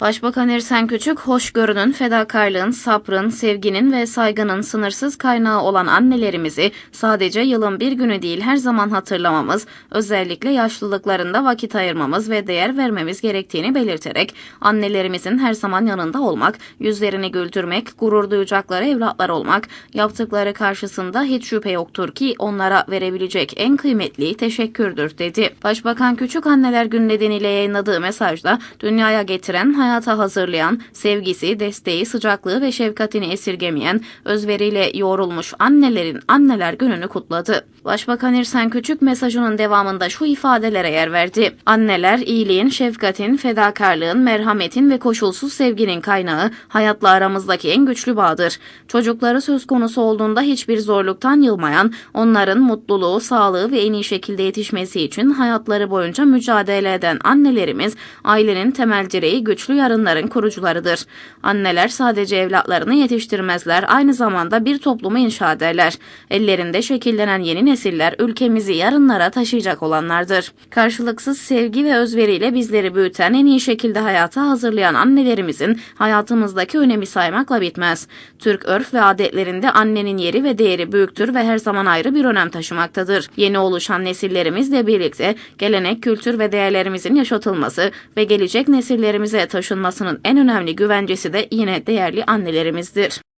Başbakan Ersen Küçük, hoşgörünün, fedakarlığın, sabrın, sevginin ve saygının sınırsız kaynağı olan annelerimizi sadece yılın bir günü değil her zaman hatırlamamız, özellikle yaşlılıklarında vakit ayırmamız ve değer vermemiz gerektiğini belirterek, annelerimizin her zaman yanında olmak, yüzlerini güldürmek, gurur duyacakları evlatlar olmak, yaptıkları karşısında hiç şüphe yoktur ki onlara verebilecek en kıymetli teşekkürdür dedi. Başbakan Küçük Anneler Günü nedeniyle yayınladığı mesajda dünyaya getiren, hayata hazırlayan, sevgisi, desteği, sıcaklığı ve şefkatini esirgemeyen, özveriyle yoğrulmuş annelerin Anneler Günü'nü kutladı. Başbakan İrsen Küçük mesajının devamında şu ifadelere yer verdi. Anneler iyiliğin, şefkatin, fedakarlığın, merhametin ve koşulsuz sevginin kaynağı, hayatla aramızdaki en güçlü bağdır. Çocukları söz konusu olduğunda hiçbir zorluktan yılmayan, onların mutluluğu, sağlığı ve en iyi şekilde yetişmesi için hayatları boyunca mücadele eden annelerimiz, ailenin temel direği güçlü yarınların kurucularıdır. Anneler sadece evlatlarını yetiştirmezler, aynı zamanda bir toplumu inşa ederler. Ellerinde şekillenen yeni nesiller ülkemizi yarınlara taşıyacak olanlardır. Karşılıksız sevgi ve özveriyle bizleri büyüten, en iyi şekilde hayata hazırlayan annelerimizin hayatımızdaki önemi saymakla bitmez. Türk örf ve adetlerinde annenin yeri ve değeri büyüktür ve her zaman ayrı bir önem taşımaktadır. Yeni oluşan nesillerimizle birlikte gelenek, kültür ve değerlerimizin yaşatılması ve gelecek nesillerimize taşınmasının en önemli güvencesi de yine değerli annelerimizdir.